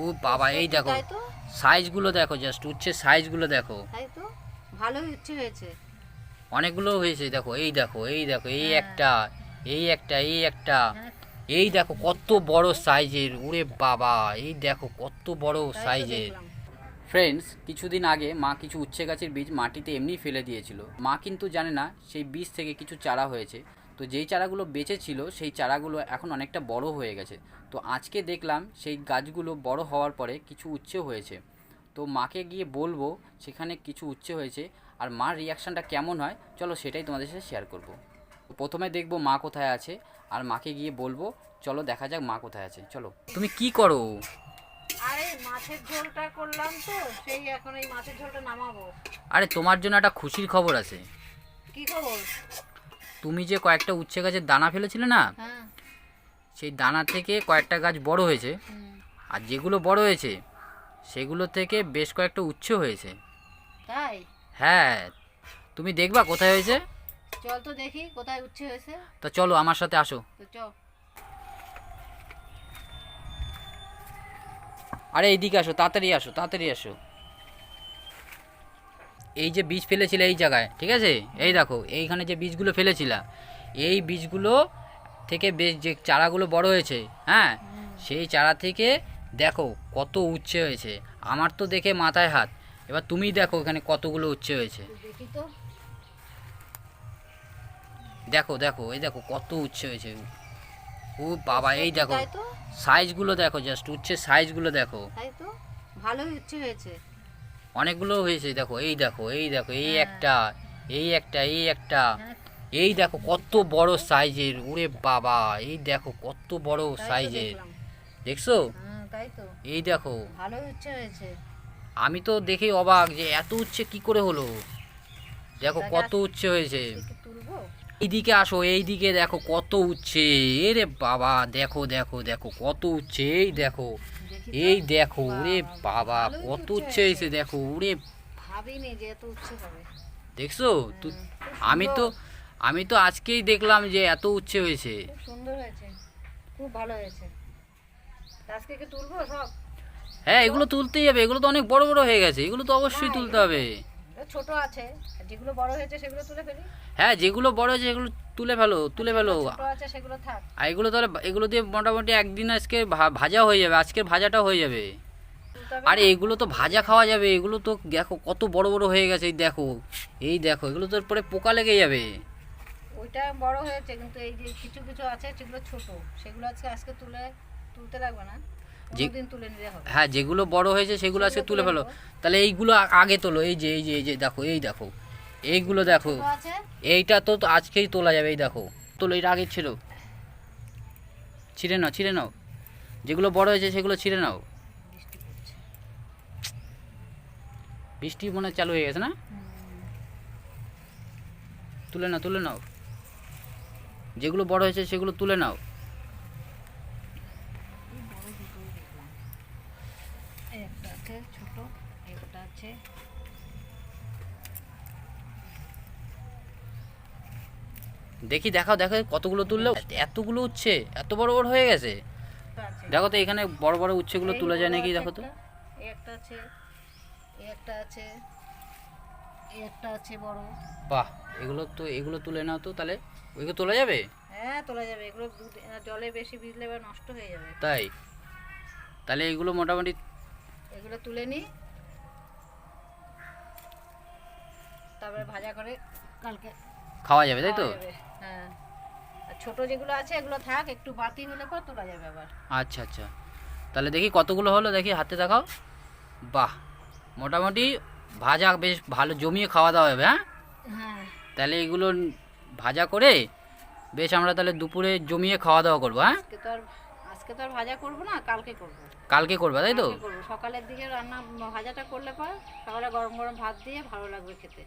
ও বাবা এই দেখো সাইজগুলো দেখো জাস্ট উচ্ছে সাইজগুলো দেখো। ভালোই উচ্ছে হয়েছে। অনেকগুলো হয়েছে দেখো এই দেখো এই দেখো এই হ্যাঁ। একটা এই একটা এই একটা। এই দেখো কত বড় সাইজের ওরে বাবা এই দেখো কত বড় সাইজের। ফ্রেন্ডস কিছুদিন আগে মা কিছু উচ্ছে গাছের বীজ মাটিতে এমনি ফেলে দিয়েছিল। মা কিন্তু জানে না সেই বীজ থেকে কিছু চারা হয়েছে। তো যেই চারাগুলো বেঁচে ছিল সেই চারাগুলো এখন অনেকটা বড় হয়ে গেছে। তো আজকে দেখলাম সেই গাছগুলো বড় হওয়ার পরে কিছু উচ্ছে হয়েছে। তো মাকে গিয়ে বলব সেখানে কিছু উচ্ছে হয়েছে আর মার রিয়াকশানটা কেমন হয় চলো সেটাই তোমাদের সাথে শেয়ার করব। প্রথমে দেখব মা কোথায় আছে আর মাকে গিয়ে বলব চলো দেখা যাক মা কোথায় আছে চলো। তুমি কি করো? আরে মাছের ঝোলটা করলাম তো সেই এখন এই মাছের ঝোলটা নামাবো। আরে তোমার জন্য একটা খুশির খবর আছে। কি খবর? তুমি যে কয়েকটা উচ্ছে গাছের দানা ফেলেছিলে না হ্যাঁ। সেই দানা থেকে কয়েকটা গাছ বড় হয়েছে। আর যেগুলো বড় হয়েছে সেগুলো থেকে বেশ কয়েকটা উচ্ছে হয়েছে। তাই? হ্যাঁ। তুমি দেখবা কোথায় হয়েছে? চল তো দেখি কোথায় উচ্ছে হয়েছে। তা চলো আমার সাথে আসো। আরে এইদিকে আসো তাড়াতাড়ি আসো তাড়াতাড়ি আসো। এই যে বীজ ফেলেছিলে এই জায়গায় ঠিক আছে? এই দেখো এইখানে যে বীজগুলো ফেলেছিলা এই বীজগুলো থেকে বেশ যে চারাগুলো বড় হয়েছে হ্যাঁ? সেই চারা থেকে দেখো কত উচ্ছে হয়েছে। আমার তো দেখে মাথায় হাত। এবার তুমি দেখো এখানে কতগুলো উচ্ছে হয়েছে। দেখি দেখো এই দেখো কত উচ্ছে হয়েছে। ও বাবা এই দেখো সাইজগুলো দেখো জাস্ট উচ্ছে সাইজগুলো দেখো। ভালোই উচ্ছে হয়েছে। অনেকগুলো হয়েছে দেখো এই দেখো এই দেখো এই হ্যাঁ। একটা এই একটা এই একটা। হ্যাঁ। এই দেখো কত বড় সাইজের ওরে বাবা এই দেখো কত বড় সাইজের। দেখছ? হ্যাঁ এই দেখো। ভালোই উচ্ছে হয়েছে। আমি তো দেখে অবাক যে এত উচ্ছে কি করে হলো? দেখো কত উচ্ছে হয়েছে। এইদিকে আসো এইদিকে দেখো কত উচ্ছে। এরে বাবা দেখো দেখো দেখো কত উচ্ছে এই দেখি। এই দেখো ওরে বাবা কত উচ্ছে এসে হয়েছে দেখো ওরে ভাবিনি যে এত উচ্ছে হবে। দেখছ? তু- আমি তো আমি তো আজকেই দেখলাম যে এত উচ্ছে হয়েছে। সুন্দর হয়েছে খুব ভালো হয়েছে। আজকে কি তুলবো সব? হ্যাঁ এগুলো তুলতেই হবে এগুলো তো অনেক বড় বড় হয়ে গেছে এগুলো তো অবশ্যই তুলতে হবে। ছোট আছে। যেগুলো বড় হয়েছে সেগুলো তুলে ফেলি। হ্যাঁ যেগুলো বড় হয়েছে এগুলো তুলে ফেলো তুলে ফেলো। ছোট আছে সেগুলো থাক। আর এগুলো তাহলে এগুলো দিয়ে মোটামুটি একদিন আজকে ভাজা হয়ে যাবে আজকের ভাজাটা হয়ে যাবে। আরে এগুলো তো ভাজা খাওয়া যাবে এগুলো তো দেখো কত বড় বড় হয়ে গেছে এই দেখো। এই দেখো এগুলো তো পরে পোকা লেগে যাবে। ওইটা বড় হয়েছে কিন্তু এই যে কিছু কিছু আছে যেগুলো ছোট সেগুলো আজকে আজকে তুলে তুলতে লাগবে না। যে- হ্যাঁ যেগুলো বড় হয়েছে সেগুলো আজকে তুলে ফেলো। তাহলে এইগুলো আগে তোলো। এই যে এই যে এই যে দেখো এই দেখো। এইগুলো দেখো। এইটা তো আজকেই তোলা যাবে এই দেখো। তোলো এটা আগে ছিল ছিঁড়ে নাও ছিঁড়ে নাও। যেগুলো বড় হয়েছে সেগুলো ছিঁড়ে নাও। বৃষ্টি মনে চালু হয়ে গেছে না? তুলে নাও তুলে নাও। যেগুলো বড় হয়েছে সেগুলো তুলে নাও এই একটা আছে ছোট। একটা আছে। দেখি দেখাও দেখো কতগুলো তুললো। এতগুলো উচ্ছে এত বড় বড় হয়ে গেছে। দেখো তো এখানে বড় বড় উচ্ছেগুলো তোলা যায় নাকি দেখো তো। একটা, এই একটা আছে এই একটা আছে এই একটা আছে বড়। বাহ এগুলো তো এগুলো তুলে নাও তো তাহলে। ওইগুলো তোলা যাবে? হ্যাঁ তোলা যাবে। এগুলো জলে বেশি ভিজলে এবার নষ্ট হয়ে যাবে। তাই? তাহলে এগুলো মোটামুটি এগুলো তুলে নিই। তারপরে ভাজা করে কালকে খাওয়া যাবে তাই তো? হ্যাঁ। আর ছোট যেগুলো আছে এগুলো থাক একটু বাতি হলে পর তোলা যাবে আবার। আচ্ছা আচ্ছা। তাহলে দেখি কতগুলো হলো দেখি হাতে দেখাও। বাহ! মোটামুটি ভাজা বেশ ভালো জমিয়ে খাওয়া দাওয়া হবে হ্যাঁ? হ্যাঁ। তাহলে এগুলো ভাজা করে বেশ আমরা তাহলে দুপুরে জমিয়ে খাওয়া দাওয়া করব হ্যাঁ? আজকে তো আর ভাজা করব না কালকে করব। কালকে করবে তাই তো? করব। সকালের দিকে রান্না ভাজাটা করলে পর সকালে গরম গরম ভাত দিয়ে ভালো লাগবে খেতে।